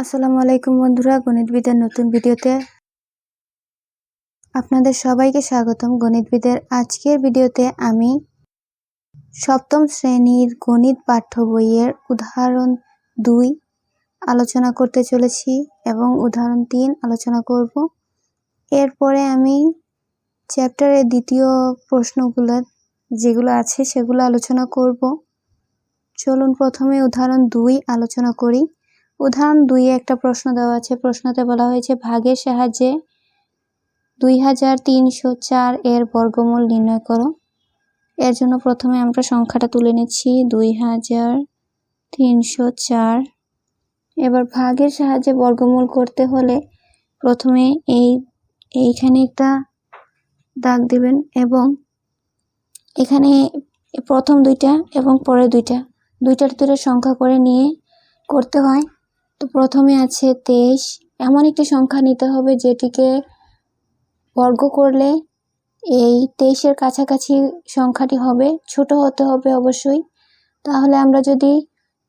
আসসালামু আলাইকুম বন্ধুরা, গণিতবিদের নতুন ভিডিওতে আপনাদের সবাইকে স্বাগতম। গণিতবিদের আজকের ভিডিওতে আমি সপ্তম শ্রেণির গণিত পাঠ্য বইয়ের উদাহরণ দুই আলোচনা করতে চলেছি এবং উদাহরণ তিন আলোচনা করব। এরপরে আমি চ্যাপ্টারের দ্বিতীয় প্রশ্নগুলো, যেগুলো আছে সেগুলো আলোচনা করব। চলুন প্রথমে উদাহরণ দুই আলোচনা করি। উদাহরণ দুইয়ে একটা প্রশ্ন দেওয়া আছে। প্রশ্নতে বলা হয়েছে, ভাগের সাহায্যে দুই হাজার তিনশো চার এর বর্গমূল নির্ণয় করো। এর জন্য প্রথমে আমরা সংখ্যাটা তুলে নিচ্ছি, দুই হাজার তিনশো চার। এবার ভাগের সাহায্যে বর্গমূল করতে হলে প্রথমে এই, এইখানে একটা দাগ দিবেন এবং এখানে প্রথম দুইটা এবং পরে দুইটা। দুইটার দুটো সংখ্যা করে নিয়ে করতে হয়। তো প্রথমে আছে তেইশ। এমন একটি সংখ্যা নিতে হবে যেটিকে বর্গ করলে এই তেইশের কাছাকাছি সংখ্যাটি হবে। ছোট হতে হবে অবশ্যই। তাহলে আমরা যদি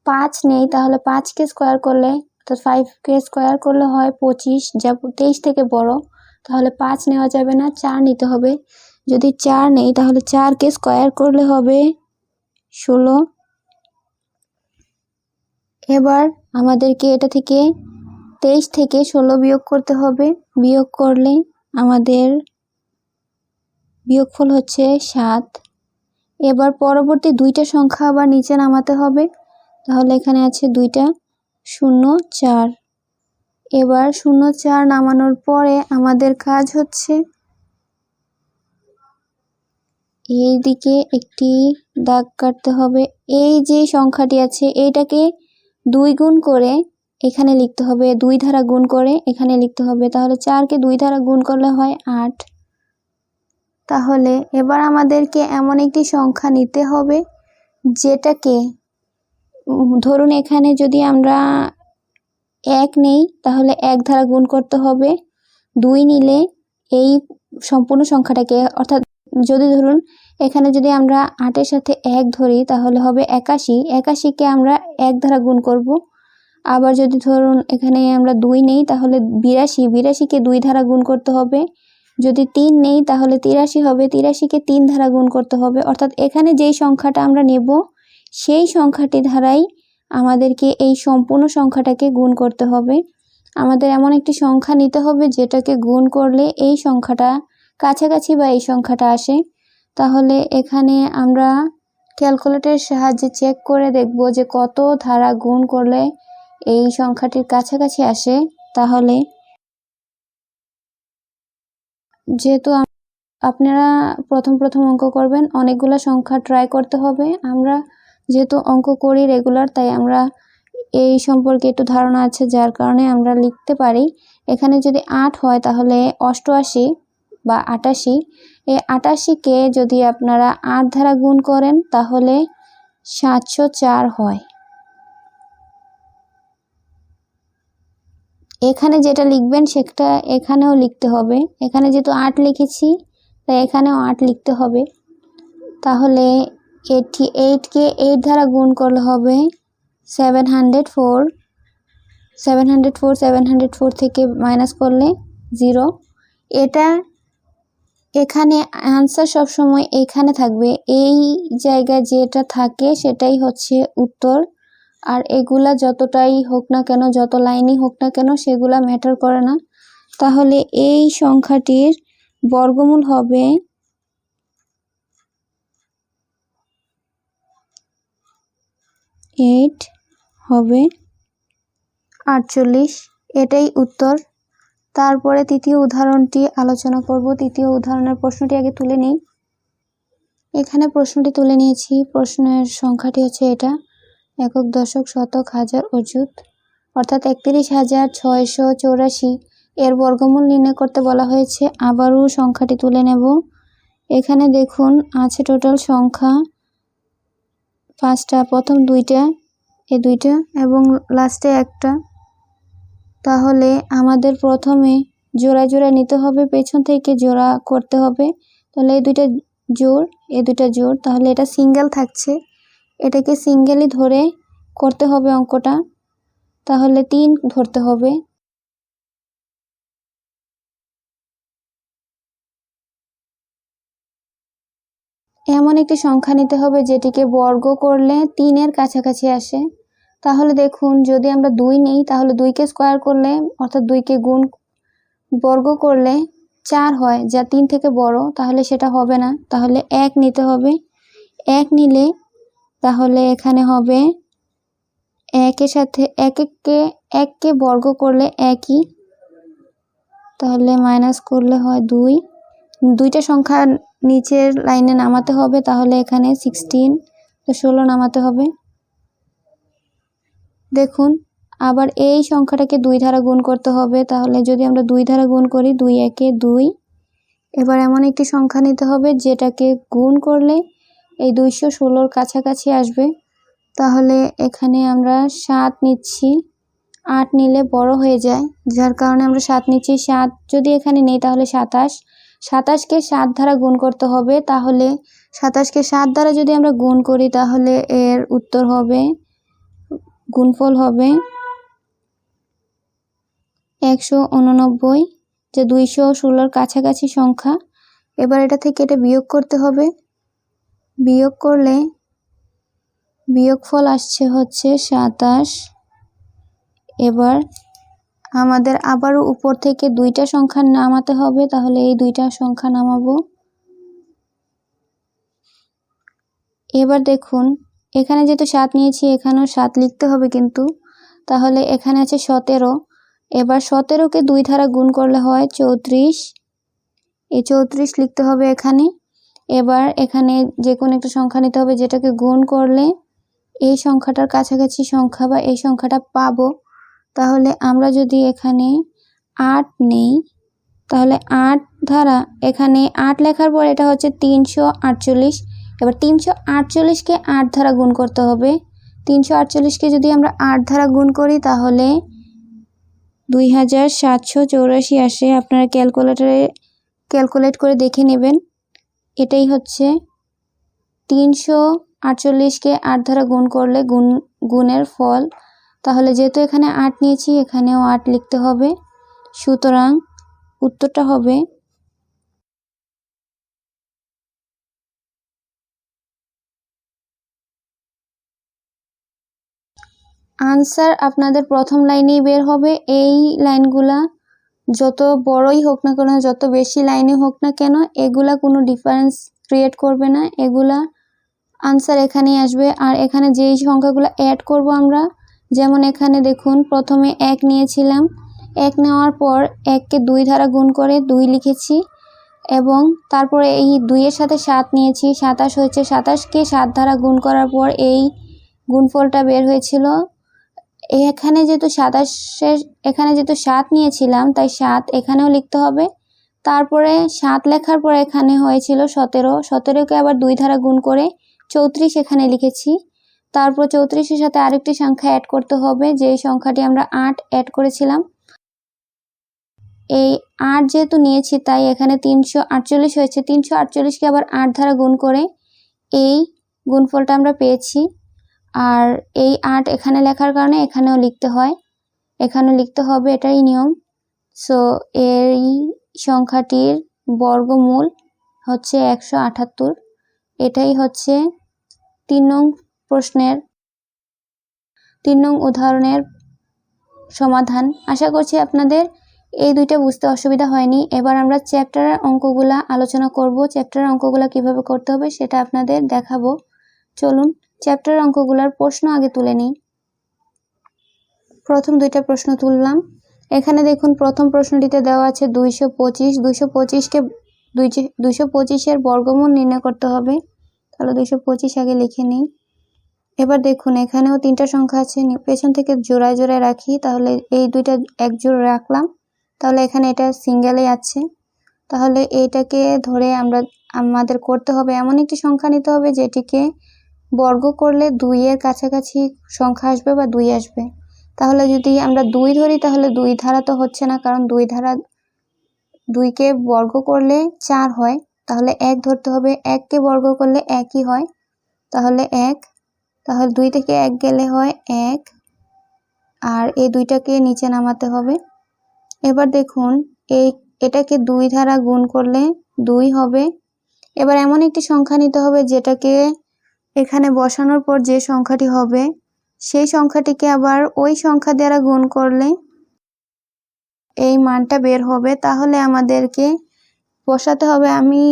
পাঁচ নেই, তাহলে পাঁচকে স্কোয়ার করলে, অর্থাৎ ফাইভকে স্কোয়ার করলে হয় পঁচিশ। যা তেইশ থেকে বড়, তাহলে পাঁচ নেওয়া যাবে না, চার নিতে হবে। যদি চার নেই, তাহলে চারকে স্কোয়ার করলে হবে ষোলো। এবার আমাদেরকে এটা থেকে তেইশ থেকে ষোলো বিয়োগ করতে হবে। বিয়োগ করলে আমাদের বিয়োগফল হচ্ছে সাত। এবার পরবর্তী দুইটা সংখ্যা আবার নিচে নামাতে হবে। তাহলে এখানে আছে দুইটা, শূন্য, চার। এবার শূন্য, চার নামানোর পরে আমাদের কাজ হচ্ছে এই দিকে একটি দাগ কাটতে হবে। এই যে সংখ্যাটি আছে, এইটাকে দুই গুণ করে এখানে লিখতে হবে, দুই ধারা গুণ করে এখানে লিখতে হবে। তাহলে চারকে দুই ধারা গুণ করলে হয় আট। তাহলে এবার আমাদেরকে এমন একটি সংখ্যা নিতে হবে, যেটাকে ধরুন এখানে যদি আমরা এক নেই, তাহলে এক ধারা গুণ করতে হবে। দুই নিলে এই সম্পূর্ণ সংখ্যাটাকে, অর্থাৎ যদি ধরুন এখানে যদি আমরা আটের সাথে এক ধরি, তাহলে হবে একাশি। একাশিকে আমরা এক দ্বারা গুণ করব। আবার যদি ধরুন এখানে আমরা দুই নেই, তাহলে বিরাশি। বিরাশিকে দুই ধারা গুণ করতে হবে। যদি তিন নেই, তাহলে তিরাশি হবে। তিরাশিকে তিন ধারা গুণ করতে হবে। অর্থাৎ এখানে যেই সংখ্যাটা আমরা নেব, সেই সংখ্যাটি ধারাই আমাদেরকে এই সম্পূর্ণ সংখ্যাটাকে গুণ করতে হবে। আমাদের এমন একটি সংখ্যা নিতে হবে, যেটাকে গুণ করলে এই সংখ্যাটা কাছাকাছি বা এই সংখ্যাটা আসে। তাহলে এখানে আমরা ক্যালকুলেটরের সাহায্যে চেক করে দেখব যে কত ধারা গুণ করলে এই সংখ্যাটির কাছাকাছি আসে। তাহলে যেহেতু আপনারা প্রথম প্রথম অঙ্ক করবেন, অনেকগুলো সংখ্যা ট্রাই করতে হবে। আমরা যেহেতু অঙ্ক করি রেগুলার তাই আমরা এই সম্পর্কে একটু ধারণা আছে, যার কারণে আমরা লিখতে পারি। এখানে যদি আট হয় তাহলে অষ্টআশি বা আটাশি। এই আটাশিকে যদি আপনারা আট ধারা গুণ করেন, তাহলে সাতশো চার হয়। এখানে যেটা লিখবেন, সেটা এখানেও লিখতে হবে। এখানে যেহেতু আট লিখেছি, তাই এখানেও আট লিখতে হবে। তাহলে এইটটি এইটকে এইট ধারা গুণ করলে হবে seven hundred four. Seven hundred four, seven hundred four থেকে মাইনাস করলে জিরো। এটা এখানে অ্যান্সার সবসময় এখানে থাকবে। এই জায়গায় যেটা থাকে সেটাই হচ্ছে উত্তর। আর এগুলা যতটাই হোক না কেন, যত লাইনই হোক না কেন, সেগুলা ম্যাটার করে না। তাহলে এই সংখ্যাটির বর্গমূল হবে এইট হবে আটচল্লিশ। এটাই উত্তর। তারপরে তৃতীয় উদাহরণটি আলোচনা করব। তৃতীয় উদাহরণের প্রশ্নটি আগে তুলে নিই। এখানে প্রশ্নটি তুলে নিয়েছি। প্রশ্নের সংখ্যাটি হচ্ছে এটা। একক দশক শতক হাজার অযুত। অর্থাৎ একত্রিশ হাজার ছয়শো চৌরাশি। এর বর্গমূল নির্ণয় করতে বলা হয়েছে। আবারও সংখ্যাটি তুলে নেব। এখানে দেখুন, আছে টোটাল সংখ্যা পাঁচটা, প্রথম দুইটা, এ দুইটা এবং লাস্টে একটা। তাহলে আমাদের প্রথমে জোড়া জোড়া নিতে হবে, পেছন থেকে জোড়া করতে হবে। তাহলে এই দুইটা জোর এ দুইটা জোর তাহলে এটা সিঙ্গেল থাকছে। এটাকে সিঙ্গেলই ধরে করতে হবে অঙ্কটা। তাহলে তিন ধরতে হবে। এমন একটি সংখ্যা নিতে হবে যেটিকে বর্গ করলে তিনের কাছাকাছি আসে। তাহলে দেখুন, যদি আমরা দুই নিই, তাহলে দুইকে স্কোয়ার করলে, অর্থাৎ দুইকে গুণ বর্গ করলে চার হয়, যা তিন থেকে বড়, তাহলে সেটা হবে না। তাহলে এক নিতে হবে। এক নিলে তাহলে এখানে হবে একের সাথে এক এককে এককে বর্গ করলে একই। তাহলে মাইনাস করলে হয় দুই। দুইটা সংখ্যা নিচের লাইনে নামাতে হবে, তাহলে এখানে সিক্সটিন তো ষোলো নামাতে হবে। দেখুন, আবার এই সংখ্যাটাকে দুই ধারা গুণ করতে হবে, তাহলে যদি আমরা দুই ধারা গুণ করি, দুই একে দুই, এবার এমন একটি সংখ্যা নিতে হবে যেটাকে গুণ করলে এই দুইশো ষোলোর কাছাকাছি আসবে। তাহলে এখানে আমরা সাত নিচ্ছি, আট নিলে বড় হয়ে যায়। যার কারণে আমরা সাত নিচ্ছি, সাত যদি এখানে নেই তাহলে সাতাশ। সাতাশকে সাত দ্বারা গুণ করতে হবে, তাহলে সাতাশকে সাত দ্বারা যদি আমরা গুণ করি, তাহলে এর উত্তর হবে গুণফল হবে একশো উননব্বই, যে দুইশো ষোলোর কাছাকাছি সংখ্যা। এবার এটা থেকে এটা বিয়োগ করতে হবে। বিয়োগ করলে বিয়োগফল আসছে হচ্ছে সাতাশ। এবার আমাদের আবারও উপর থেকে দুইটা সংখ্যা নামাতে হবে, তাহলে এই দুইটা সংখ্যা নামাবো। এবার দেখুন এখানে যেহেতু সাত নিয়েছি, এখানেও সাত লিখতে হবে কিন্তু। তাহলে এখানে আছে সতেরো। এবার সতেরোকে দুই ধারা গুণ করলে হয় চৌত্রিশ। এই চৌত্রিশ লিখতে হবে এখানে। এবার এখানে যে কোনো একটা সংখ্যা নিতে হবে যেটাকে গুণ করলে এই সংখ্যাটার কাছাকাছি সংখ্যা বা এই সংখ্যাটা পাবো। তাহলে আমরা যদি এখানে আট নেই, তাহলে আট ধারা, এখানে আট লেখার পর এটা হচ্ছে তিনশো আটচল্লিশ। এবার তিনশো আটচল্লিশকে আট ধারা গুণ করতে হবে। তিনশো আটচল্লিশকে যদি আমরা আট ধারা গুণ করি, তাহলে দুই হাজার সাতশো চৌরাশি আসে। আপনারা ক্যালকুলেটারে ক্যালকুলেট করে দেখে নেবেন। এটাই হচ্ছে তিনশো আটচল্লিশকে আট ধারা গুণ করলে গুণ, গুণের ফল। তাহলে যেহেতু এখানে আট নিয়েছি, এখানেও আট লিখতে হবে। সুতরাং উত্তরটা হবে আনসার আপনাদের প্রথম লাইনেই বের হবে। এই লাইনগুলা যত বড়ই হোক না কেন, যত বেশি লাইনে হোক না কেন, এগুলা কোনো ডিফারেন্স ক্রিয়েট করবে না। এগুলা আনসার এখানেই আসবে। আর এখানে যেই সংখ্যাগুলো অ্যাড করব আমরা, যেমন এখানে দেখুন, প্রথমে এক নিয়েছিলাম। এক নেওয়ার পর এককে দুই ধারা গুণ করে দুই লিখেছি। এবং তারপরে এই দুইয়ের সাথে সাত নিয়েছি। সাতাশ হয়েছে সাতাশকে সাত ধারা গুণ করার পর এই গুণফলটা বের হয়েছিল এখানে যেহেতু সাতাশের এখানে যেহেতু সাত নিয়েছিলাম, তাই সাত এখানেও লিখতে হবে। তারপরে সাত লেখার পর এখানে হয়েছিল সতেরো। সতেরোকে আবার দুই ধারা গুণ করে চৌত্রিশ এখানে লিখেছি। তারপর চৌত্রিশের সাথে আরেকটি সংখ্যা অ্যাড করতে হবে যে সংখ্যাটি আমরা আট অ্যাড করেছিলাম। এই আট যেহেতু নিয়েছি, তাই এখানে তিনশো আটচল্লিশ হয়েছে। তিনশো আটচল্লিশকে আবার আট ধারা গুণ করে এই গুণফলটা আমরা পেয়েছি। আর এই আট এখানে লেখার কারণে এখানেও লিখতে হয়। এখানেও লিখতে হবে এটাই নিয়ম। সো এই সংখ্যাটির বর্গমূল হচ্ছে একশো আটাত্তর। এটাই হচ্ছে তিন নং প্রশ্নের, তিন নং উদাহরণের সমাধান। আশা করছি আপনাদের এই দুইটা বুঝতে অসুবিধা হয়নি। এবার আমরা চ্যাপ্টারের অঙ্কগুলা আলোচনা করব। চ্যাপ্টারের অঙ্কগুলা কীভাবে করতে হবে সেটা আপনাদের দেখাবো। চলুন। চ্যাপ্টারের অঙ্কগুলোর প্রশ্ন আগে তুলে নিই। প্রথম দুইটা প্রশ্ন তুললাম। এখানে দেখুন, প্রথম প্রশ্নটিতে দেওয়া আছে দুইশো পঁচিশ। দুইশো পঁচিশকে দুইশো পঁচিশের বর্গমূল নির্ণয় করতে হবে। তাহলে দুইশো পঁচিশ আগে লিখে নিই। এবার দেখুন, এখানেও তিনটা সংখ্যা আছে। পেছন থেকে জোড়ায় জোড়ায় রাখি, তাহলে এই দুইটা এক জোড়া রাখলাম। তাহলে এখানে এটা সিঙ্গেলে আছে। তাহলে এইটাকে ধরে আমরা আমাদের করতে হবে এমন একটি সংখ্যা নিতে হবে যেটিকে বর্গ করলে দুইয়ের কাছাকাছি সংখ্যা আসবে বা দুই আসবে? তাহলে যদি আমরা দুই ধরি, তাহলে দুই ধারা তো হচ্ছে না, কারণ দুই ধারা দুইকে বর্গ করলে চার হয়। তাহলে এক ধরতে হবে, এককে বর্গ করলে একই হয়। তাহলে এক, তাহলে দুই থেকে এক গেলে হয় এক, আর এই দুইটাকে নিচে নামাতে হবে। এবার দেখুন, এই, এটাকে দুই ধারা গুণ করলে দুই হবে। এবার এমন একটি সংখ্যা নিতে হবে যেটাকে এখানে বসানোর পর যে সংখ্যাটি হবে, সেই সংখ্যাটিকে আবার ওই সংখ্যা দ্বারা গুণ করলে এই মানটা বের হবে। তাহলে আমাদেরকে বসাতে হবে, আমি,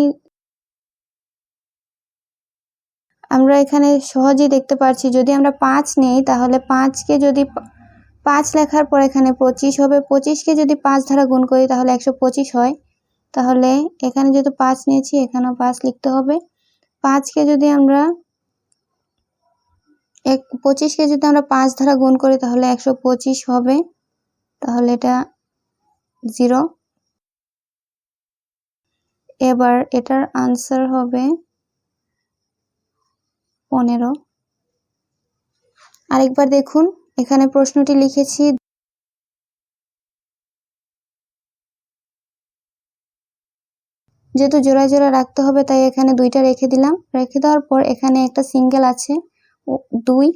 আমরা এখানে সহজেই দেখতে পাচ্ছি যদি আমরা পাঁচ নেই, তাহলে পাঁচকে যদি পাঁচ লেখার পর এখানে পঁচিশ হবে। পঁচিশকে যদি পাঁচ ধারা গুণ করি, তাহলে একশো পঁচিশ হয়। তাহলে এখানে যেহেতু পাঁচ নিয়েছি, এখানেও পাঁচ লিখতে হবে। পাঁচকে যদি আমরা এক পঁচিশকে যদি আমরা পাঁচ দ্বারা গুণ করি, তাহলে একশো পঁচিশ হবে। তাহলে এটা জিরো। এবার এটার আনসার হবে পনেরো। আরেকবার দেখুন, এখানে প্রশ্নটি লিখেছি। যেহেতু জোড়ায় জোড়া রাখতে হবে, তাই এখানে দুইটা রেখে দিলাম। রেখে দেওয়ার পর এখানে একটা সিঙ্গেল আছে। দুই।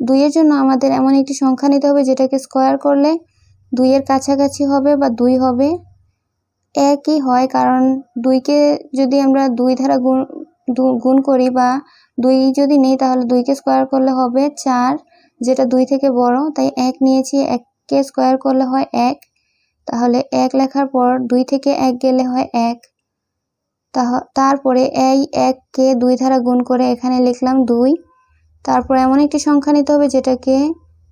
দুইয়ের জন্য আমাদের এমন একটি সংখ্যা নিতে হবে যেটাকে স্কোয়ার করলে দুইয়ের কাছাকাছি হবে বা দুই হবে। একই হয় কারণ দুইকে যদি আমরা দুই ধারা গুণ গুণ করি বা দুই যদি নেই তাহলে দুইকে স্কোয়ার করলে হবে চার, যেটা দুই থেকে বড়, তাই এক নিয়েছি, এককে স্কোয়ার করলে হয় এক। তাহলে এক লেখার পর দুই থেকে এক গেলে হয় এক। তারপরে এই এককে দুই ধারা গুণ করে এখানে লিখলাম দুই। তারপর এমন একটি সংখ্যা নিতে হবে যেটাকে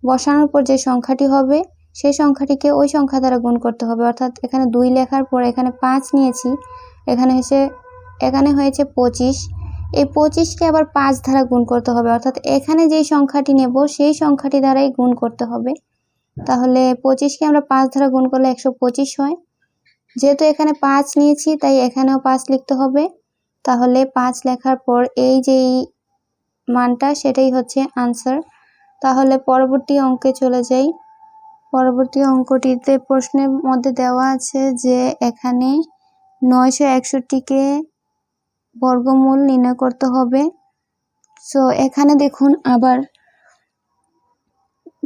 বসানোর পর যে সংখ্যাটি হবে, সেই সংখ্যাটিকে ওই সংখ্যা দ্বারা গুণ করতে হবে। অর্থাৎ এখানে দুই লেখার পর এখানে পাঁচ নিয়েছি, এখানে হয়েছে এখানে হয়েছে পঁচিশ। এই পঁচিশকে আবার পাঁচ দ্বারা গুণ করতে হবে। অর্থাৎ এখানে যেই সংখ্যাটি নেব, সেই সংখ্যাটি দ্বারাই গুণ করতে হবে। তাহলে পঁচিশকে আমরা পাঁচ দ্বারা গুণ করলে একশো পঁচিশ হয়। যেহেতু এখানে পাঁচ নিয়েছি, তাই এখানেও পাঁচ লিখতে হবে। তাহলে পাঁচ লেখার পর এই যেই মানটা, সেটাই হচ্ছে আনসার তাহলে পরবর্তী অঙ্কে চলে যাই। পরবর্তী অঙ্কটিতে প্রশ্নের মধ্যে দেওয়া আছে যে এখানে নয়শো একষট্টিকে বর্গমূল নির্ণয় করতে হবে। সো এখানে দেখুন আবার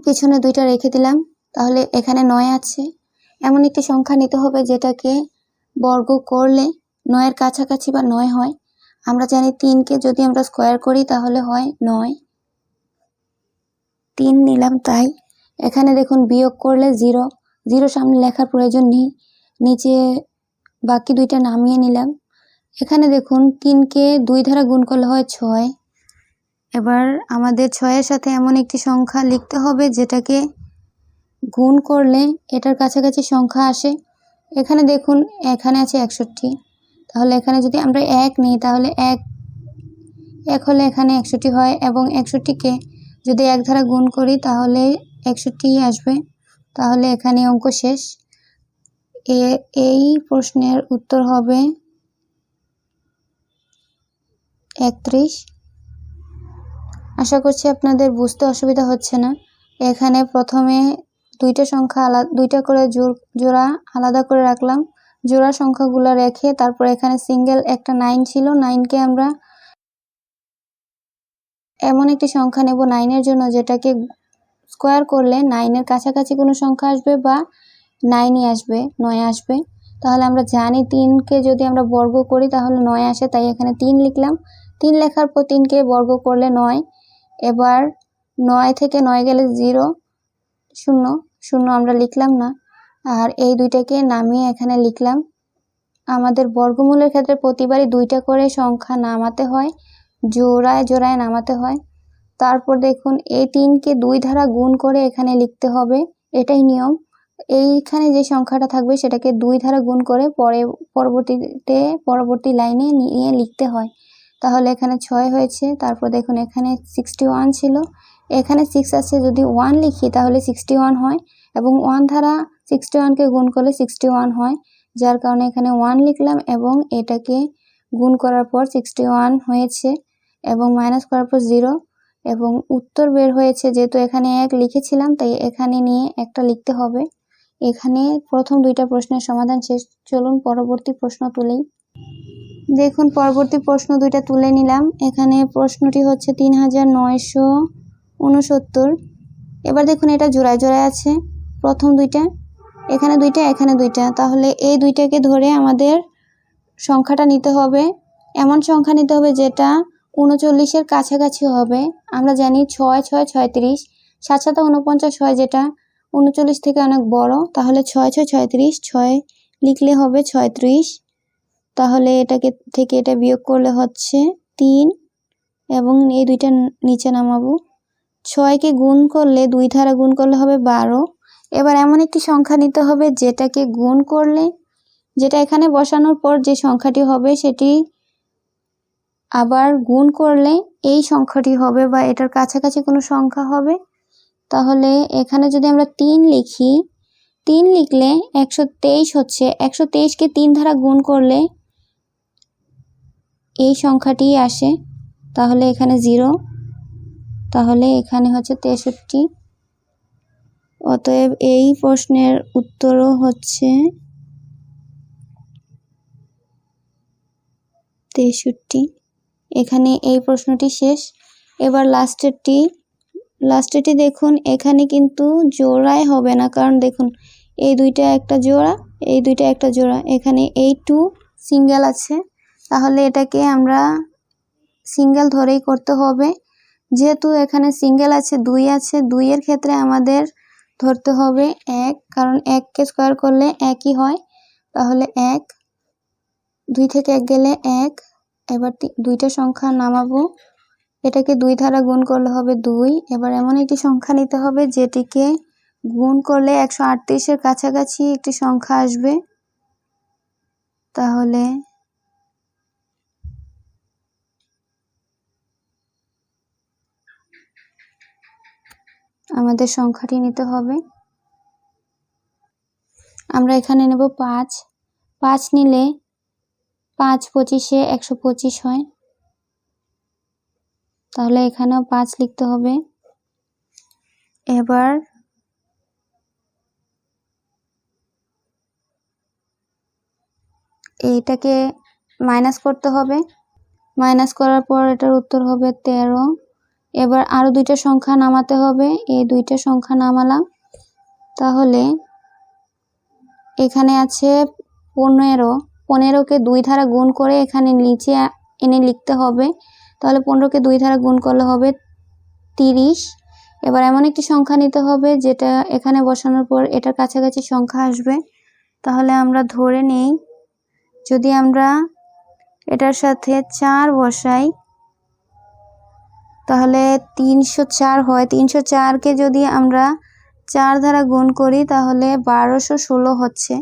পিছনে দুইটা রেখে দিলাম। তাহলে এখানে নয় আছে। এমন একটি সংখ্যা নিতে হবে যেটাকে বর্গ করলে নয়ের কাছাকাছি বা নয় হয়। আমরা জানি তিনকে যদি আমরা স্কোয়ার করি তাহলে হয় নয়। তিন নিলাম তাই। এখানে দেখুন বিয়োগ করলে জিরো। জিরো সামনে লেখার প্রয়োজন নেই। নিচে বাকি দুইটা নামিয়ে নিলাম। এখানে দেখুন তিনকে দুই দ্বারা গুণ করলে হয় ছয়। এবার আমাদের ছয়ের সাথে এমন একটি সংখ্যা লিখতে হবে যেটাকে গুণ করলে এটার কাছাকাছি সংখ্যা আসে। এখানে দেখুন, এখানে আছে একষট্টি। তাহলে এখানে যদি আমরা এক নিই, তাহলে এক এক হলে এখানে একষট্টি হয় এবং একষট্টিকে যদি এক ধারা গুণ করি, তাহলে একষট্টি আসবে। তাহলে এখানে অঙ্ক শেষ। এ, এই প্রশ্নের উত্তর হবে একত্রিশ। আশা করছি আপনাদের বুঝতে অসুবিধা হচ্ছে না। এখানে প্রথমে দুইটা সংখ্যা আলাদা দুইটা করে জোড়া আলাদা করে রাখলাম। জোড়া সংখ্যাগুলো রেখে তারপর এখানে সিঙ্গেল একটা নাইন ছিল, নাইনকে আমরা এমন একটি সংখ্যা নেব নাইনের জন্য যেটাকে স্কোয়ার করলে নাইনের কাছাকাছি কোনো সংখ্যা আসবে বা নাইনই আসবে, নয় আসবে। তাহলে আমরা জানি তিনকে যদি আমরা বর্গ করি তাহলে নয় আসে, তাই এখানে তিন লিখলাম। তিন লেখার পর তিনকে বর্গ করলে নয়। এবার নয় থেকে নয় গেলে জিরো, শূন্য। শূন্য আমরা লিখলাম না। আর এই দুইটাকে নামিয়ে এখানে লিখলাম। আমাদের বর্গমূলের ক্ষেত্রে প্রতিবারই দুইটা করে সংখ্যা নামাতে হয়, জোড়ায় জোড়ায় নামাতে হয়। তারপর দেখুন, এই তিনকে দুই ধারা গুণ করে এখানে লিখতে হবে। এটাই নিয়ম। এইখানে যে সংখ্যাটা থাকবে সেটাকে দুই ধারা গুণ করে পরে, পরবর্তীতে, পরবর্তী লাইনে নিয়ে লিখতে হয়। তাহলে এখানে ছয় হয়েছে। তারপর দেখুন, এখানে সিক্সটি ওয়ান ছিল। এখানে সিক্স আছে, যদি ওয়ান লিখি তাহলে সিক্সটি ওয়ান হয় এবং ওয়ান ধারা সিক্সটি ওয়ানকে গুণ করলে সিক্সটি ওয়ান হয়, যার কারণে এখানে ওয়ান লিখলাম এবং এটাকে গুণ করার পর সিক্সটি ওয়ান হয়েছে এবং মাইনাস করার পর জিরো এবং উত্তর বের হয়েছে, যেহেতু এখানে এক লিখেছিলাম, তাই এখানে নিয়ে একটা লিখতে হবে। এখানে প্রথম দুইটা প্রশ্নের সমাধান শেষ। চলুন পরবর্তী প্রশ্ন তুলেই। দেখুন, পরবর্তী প্রশ্ন দুইটা তুলে নিলাম। এখানে প্রশ্নটি হচ্ছে তিন হাজার নয়শো উনসত্তর এবার দেখুন এটা জোড়ায় জোড়ায় আছে। প্রথম দুইটা, এখানে দুইটা এখানে দুইটা। তাহলে এই দুইটাকে ধরে আমাদের সংখ্যাটা নিতে হবে। এমন সংখ্যা নিতে হবে যেটা উনচল্লিশের কাছাকাছি হবে। আমরা জানি ছয় ছয়, ছয়ত্রিশ। সাত সাত উনপঞ্চাশ হয় যেটা উনচল্লিশ থেকে অনেক বড়। তাহলে ছয় ছয়, ছয়ত্রিশ, ছয় লিখলে হবে ছয়ত্রিশ। তাহলে এটাকে থেকে এটা বিয়োগ করলে হচ্ছে তিন। এবং এই দুইটা নিচে নামাবো। ছয়কে গুণ করলে দুই ধারা গুণ করলে হবে বারো। এবার এমন একটি সংখ্যা নিতে হবে যেটাকে গুণ করলে, যেটা এখানে বসানোর পর যে সংখ্যাটি হবে সেটি আবার গুণ করলে এই সংখ্যাটি হবে বা এটার কাছাকাছি কোনো সংখ্যা হবে। তাহলে এখানে যদি আমরা তিন লিখি, তিন লিখলে একশো তেইশ হচ্ছে, একশো তেইশকে তিন ধারা গুণ করলে এই সংখ্যাটি আসে। তাহলে এখানে জিরো। তাহলে এখানে হচ্ছে তেষট্টি। অতএব এই প্রশ্নের উত্তরও হচ্ছে তেষট্টি। এখানে এই প্রশ্নটি শেষ। এবার লাস্টেরটি লাস্টেরটি দেখুন, এখানে কিন্তু জোড়ায় হবে না। কারণ দেখুন, এই দুইটা একটা জোড়া, এই দুইটা একটা জোড়া। এখানে এই টু সিঙ্গেল আছে। তাহলে এটাকে আমরা সিঙ্গেল ধরেই করতে হবে। যেহেতু এখানে সিঙ্গেল আছে, দুই আছে, দুইয়ের ক্ষেত্রে আমাদের ধরতে হবে এক, কারণ এককে স্কোয়ার করলে একই হয়। তাহলে এক, দুই থেকে এক গেলে এক, এবার দুইটা সংখ্যা নামাবো। এটাকে দুই ধারা গুণ করলে হবে দুই। এবার এমন একটি সংখ্যা নিতে হবে যেটিকে গুণ করলে একশো আটত্রিশের কাছাকাছি একটি সংখ্যা আসবে। তাহলে আমাদের সংখ্যাটি নিতে হবে। আমরা এখানে নেব পাঁচ। পাঁচ নিলে পাঁচ পঁচিশে একশো পঁচিশ হয়। তাহলে এখানেও পাঁচ লিখতে হবে। এবার এইটাকে মাইনাস করতে হবে। মাইনাস করার পর এটার উত্তর হবে তেরো। এবার আরও দুইটা সংখ্যা নামাতে হবে। এই দুইটা সংখ্যা নামালাম। তাহলে এখানে আছে পনেরো। পনেরোকে দুই ধারা গুণ করে এখানে নিচে এনে লিখতে হবে। তাহলে পনেরোকে দুই ধারা গুণ করলে হবে তিরিশ। এবার এমন একটি সংখ্যা নিতে হবে যেটা এখানে বসানোর পর এটার কাছাকাছি সংখ্যা আসবে। তাহলে আমরা ধরে নেই। যদি আমরা এটার সাথে চার বসাই তাহলে তিনশো চার হয়। তিনশো চারকে যদি আমরা চার দ্বারা গুণ করি, তাহলে বারোশো ষোলো হচ্ছে।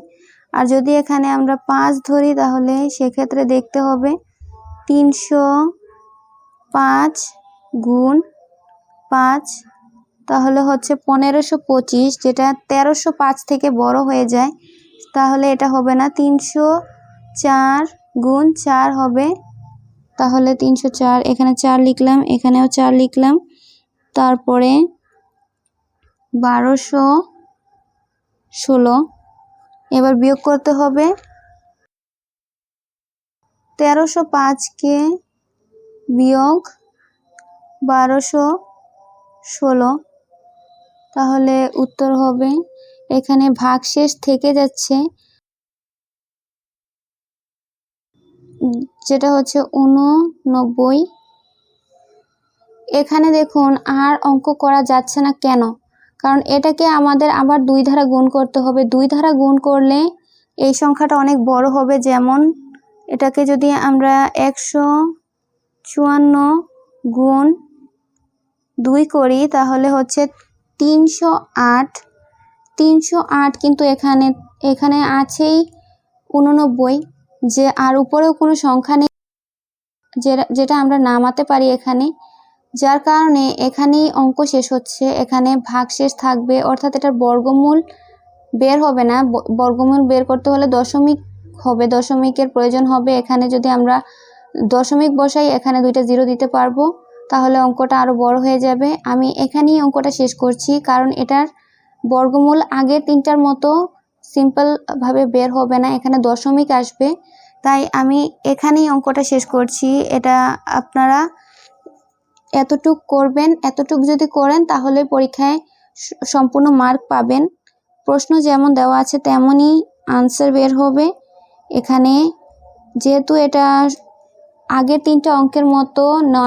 আর যদি এখানে আমরা পাঁচ ধরি, তাহলে সেক্ষেত্রে দেখতে হবে তিনশো পাঁচ গুণ পাঁচ, তাহলে হচ্ছে পনেরোশো পঁচিশ, যেটা তেরোশো পাঁচ থেকে বড় হয়ে যায়। তাহলে এটা হবে না, তিনশো চার গুণ চার হবে তাহলে তিনশো চার, এখানে চার লিখলাম, এখানেও চার লিখলাম। তারপরে বারোশো ষোলো। এবার বিয়োগ করতে হবে। তেরোশো পাঁচকে বিয়োগ বারোশো ষোলো। তাহলে উত্তর হবে। এখানে ভাগশেষ থেকে যাচ্ছে। যেটা হচ্ছে উননব্বই। এখানে দেখুন আর অঙ্ক করা যাচ্ছে না কেন? কারণ এটাকে আমাদের আবার দুই ধারা গুণ করতে হবে। দুই ধারা গুণ করলে এই সংখ্যাটা অনেক বড় হবে। যেমন এটাকে যদি আমরা একশো চুয়ান্ন গুণ দুই করি, তাহলে হচ্ছে তিনশো আট। তিনশো আট কিন্তু এখানে এখানে আছেই উননব্বই। যে আর উপরেও কোনো সংখ্যা নেই, যেটা আমরা নামাতে পারি এখানে, যার কারণে এখানেই অঙ্ক শেষ হচ্ছে, এখানে ভাগ শেষ থাকবে, অর্থাৎ এটার বর্গমূল বের হবে না বর্গমূল বের করতে হলে দশমিক হবে, দশমিকের প্রয়োজন হবে, এখানে যদি আমরা দশমিক বসাই, এখানে দুইটা জিরো দিতে পারব, তাহলে অঙ্কটা আরও বড় হয়ে যাবে। আমি এখানেই অঙ্কটা শেষ করছি, কারণ এটার বর্গমূল আগের তিনটার মতো সিম্পলভাবে বের হবে না, এখানে দশমিক আসবে। তাই আমি এখানেই অঙ্কটা শেষ করছি। এটা আপনারা এতটুক করবেন, এতটুক যদি করেন তাহলে পরীক্ষায় সম্পূর্ণ মার্ক পাবেন। প্রশ্ন যেমন দেওয়া আছে তেমনই আনসার বের হবে। এখানে যেহেতু এটা আগের তিনটা অঙ্কের মতো না,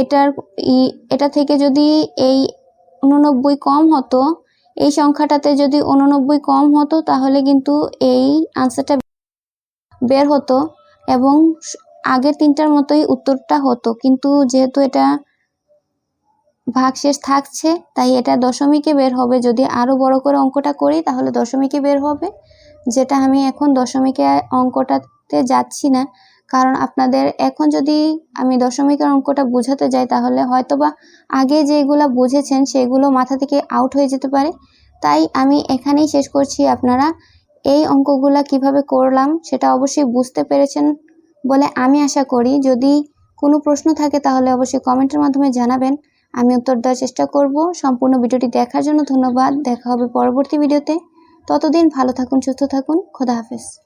এটার এটা থেকে যদি এই উননব্বই কম হতো এই সংখ্যাটাতে যদি উননব্বই কম হতো, তাহলে কিন্তু এই আনসারটা বের হতো এবং আগের তিনটার মতোই উত্তরটা হতো। কিন্তু যেহেতু এটা ভাগশেষ থাকছে, তাই এটা দশমিকে বের হবে। যদি আরও বড় করে অঙ্কটা করি, তাহলে দশমিকে বের হবে। যেটা আমি এখন দশমিকে অঙ্কটাতে যাচ্ছি না কারণ আপনাদের এখন যদি আমি দশমিকের অঙ্কটা বোঝাতে যাই, তাহলে হয়তোবা আগে যেগুলা বুঝেছেন সেগুলো মাথা থেকে আউট হয়ে যেতে পারে। তাই আমি এখানেই শেষ করছি। আপনারা এই অঙ্কগুলো কীভাবে করলাম সেটা অবশ্যই বুঝতে পেরেছেন বলে আমি আশা করি। যদি কোনো প্রশ্ন থাকে, তাহলে অবশ্যই কমেন্টের মাধ্যমে জানাবেন। আমি উত্তর দেওয়ার চেষ্টা করব। সম্পূর্ণ ভিডিওটি দেখার জন্য ধন্যবাদ। দেখা হবে পরবর্তী ভিডিওতে। ততদিন ভালো থাকুন, সুস্থ থাকুন। খোদা হাফেজ।